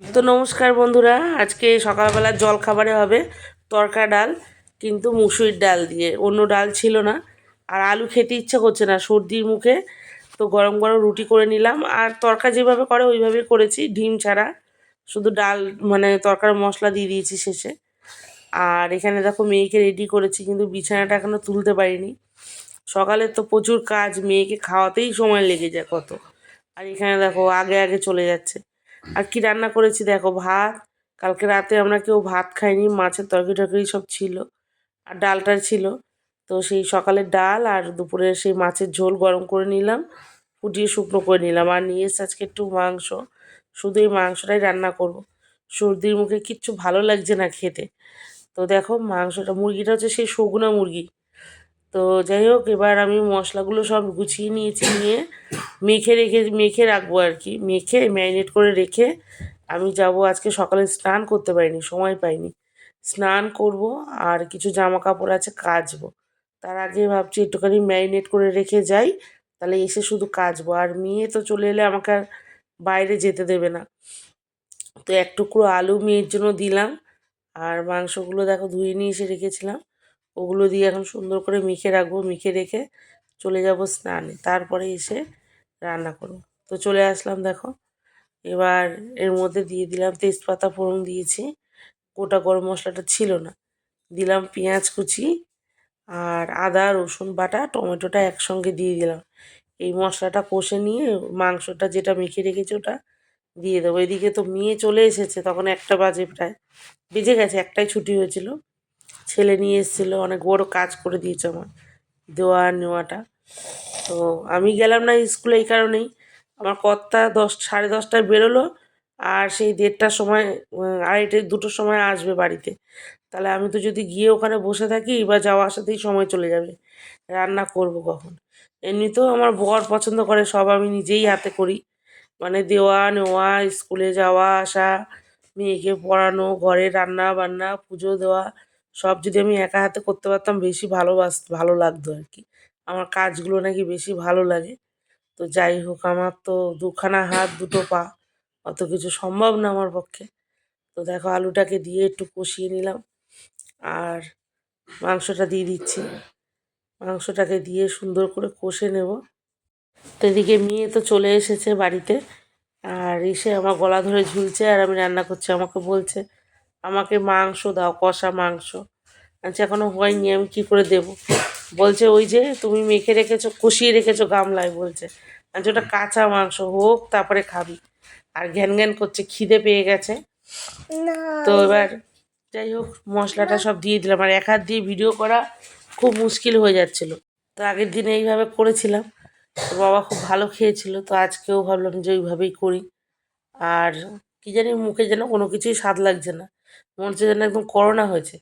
তো নমস্কার বন্ধুরা, আজকে সকালবেলা জল খাবারে হবে তরকা ডাল কিন্তু মুসুরির ডাল দিয়ে, অন্য ডাল ছিল না। আর আলু খেতে ইচ্ছে করছে না সর্দির মুখে, তো গরম গরম রুটি করে নিলাম। আর তরকা যেভাবে করে ওইভাবে করেছি, ডিম ছাড়া। শুধু ডাল মানে তরকার মশলা দিয়ে দিয়েছি শেষে। আর এখানে দেখো মেয়েকে রেডি করেছি, কিন্তু বিছানাটা এখনও তুলতে পারিনি। সকালে তো প্রচুর কাজ, মেয়েকে খাওয়াতেই সময় লেগে যায় কত। আর এখানে দেখো আগে আগে চলে যাচ্ছে। আর কি রান্না করেছি দেখো, ভাত। কালকে রাতে আমরা কেউ ভাত খাইনি, মাছের তরকারি টরকারি সব ছিল আর ডালটা ছিল। তো সেই সকালের ডাল আর দুপুরে সেই মাছের ঝোল গরম করে নিলাম, ফুটিয়ে শুকনো করে নিলাম। আর নিয়ে এসে আজকে একটু মাংস, শুধু এই মাংসটাই রান্না করব। সর্দির মুখে কিচ্ছু ভালো লাগছে না খেতে। তো দেখো মাংসটা, মুরগিটা হচ্ছে সেই সগুনা মুরগি। তো যাই হোক, এবার আমি মশলাগুলো সব গুছিয়ে নিয়েছি নিয়ে মেখে রেখে, মেখে রাখব আর কি। মেখে, ম্যারিনেট করে রেখে আমি যাব আজকে সকালে স্নান করতে পারিনি, সময় পাইনি। স্নান করব আর কিছু জামা কাপড় আছে কাচবো। তার আগে ভাবছি একটুখানি ম্যারিনেট করে রেখে যাই, তাহলে এসে শুধু কাচবো। আর মেয়ে তো চলে এলে আমাকে আর বাইরে যেতে দেবে না। তো এক টুকরো আলু মেয়ের জন্য দিলাম। আর মাংসগুলো দেখো ধুয়ে নিয়ে এসে রেখেছিলাম। ওগুলো দিয়ে এখন সুন্দর করে মেখে রাখব, মেখে রেখে চলে যাব স্নানে। তারপরে এসে রান্না করব। তো চলে আসলাম দেখো। এবার এর মধ্যে দিয়ে দিলাম তেজপাতা ফোড়ন দিয়েছি। গোটা গরম মশলাটা ছিল না। দিলাম পেঁয়াজ কুচি আর আদা, রসুন বাটা, টমেটোটা একসঙ্গে দিয়ে দিলাম। এই মশলাটা কষে নিয়ে মাংসটা যেটা মেখে রেখেছি ওটা দিয়ে দেবো। এদিকে তো মেয়ে চলে এসেছে, তখন একটা বাজে প্রায়। বেজে গেছে, একটাই ছুটি হয়েছিল। ছেলে নিয়ে এসেছিল, অনেক বড় কাজ করে দিয়েছে আমার, দেওয়া নেওয়াটা। তো আমি গেলাম না স্কুলে এই কারণেই। আমার কর্তা দশ, সাড়ে দশটায় বেরোলো, আর সেই দেড়টার সময় আড়াইটে, দুটোর সময় আসবে বাড়িতে। তাহলে আমি তো যদি গিয়ে ওখানে বসে থাকি, বা যাওয়া আসাতেই সময় চলে যাবে। রান্না করব কখন? এমনিতেও আমার বর পছন্দ করে, সব আমি নিজেই হাতে করি। মানে দেওয়া নেওয়া, স্কুলে যাওয়া, আসা, মেয়েকে পড়ানো, ঘরে রান্না বান্না, পুজো দেওয়া সব যদি আমি একা হাতে করতে পারতাম বেশি ভালোবাস, ভালো লাগতো আর কি। আমার কাজগুলো নাকি বেশি ভালো লাগে। তো যাই হোক, আমার তো দুখানা হাত, দুটো পা, অত কিছু সম্ভব না আমার পক্ষে। তো দেখো, আলুটাকে দিয়ে একটু কষিয়ে নিলাম। আর মাংসটা দিয়ে দিচ্ছি। মাংসটাকে দিয়ে সুন্দর করে কষে নেব। তো এদিকে মেয়ে তো চলে এসেছে বাড়িতে। আর এসে আমার গলা ধরে ঝুলছে আর আমি রান্না করছি, আমাকে বলছে আমাকে মাংস দাও কষা মাংস। আচ্ছা এখনও হয়নি আমি কী করে দেব? বলছে ওই যে তুমি মেখে রেখেছো কষিয়ে রেখেছো গামলায় বলছে। আচ্ছা ওটা কাঁচা মাংস হোক তারপরে খাবি। আর ঘ্যান ঘ্যান করছে খিদে পেয়ে গেছে। তো এবার যাই হোক মশলাটা সব দিয়ে দিলাম। আর এক হাত দিয়ে ভিডিও করা খুব মুশকিল হয়ে যাচ্ছিল। তো আগের দিনে এইভাবে করেছিলাম। তো বাবা খুব ভালো খেয়েছিল তো আজকেও ভাবলাম যে ওইভাবেই করি। আর কী জানি মুখে যেন কোনো কিছুই স্বাদ লাগছে না। মনে হচ্ছে যেন একদম করোনা হয়েছে।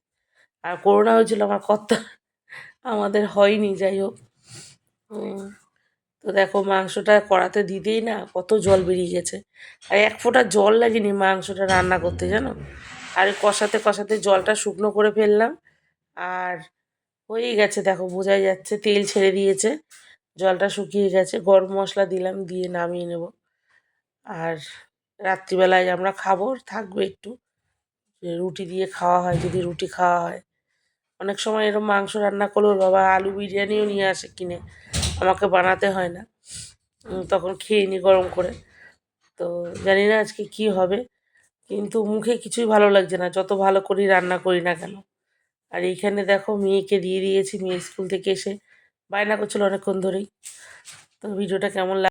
আর করোনা হয়েছিল আমার কর্তা, আমাদের হয়নি, যাই হোক। তো দেখো মাংসটা কড়াতে দিতেই না, কত জল বেরিয়ে গেছে। আর এক ফোঁটা জল লাগেনি মাংসটা রান্না করতে, জানো? আর কষাতে কষাতে জলটা শুকনো করে ফেললাম। আর হয়েই গেছে, দেখো, বোঝাই যাচ্ছে, তেল ছেড়ে দিয়েছে। জলটা শুকিয়ে গেছে, গরম মশলা দিলাম, দিয়ে নামিয়ে নেব। আর রাত্রিবেলায় আমরা খাব, থাকবে একটু। রুটি দিয়ে খাওয়া হয়, যদি রুটি খাওয়া হয়। অনেক সময় এরকম মাংস রান্না করলেও বাবা আলু বিরিয়ানিও নিয়ে আসে কিনে, আমাকে বানাতে হয় না। তখন খেয়ে নিই গরম করে। তো জানি না আজকে কি হবে, কিন্তু মুখে কিছুই ভালো লাগছে না, যত ভালো করি রান্না করি না কেন। আর এইখানে দেখো মেয়েকে দিয়ে দিয়েছি, মেয়ে স্কুল থেকে এসে বায়না করছিল অনেকক্ষণ ধরেই। তো ভিডিওটা কেমন লাগ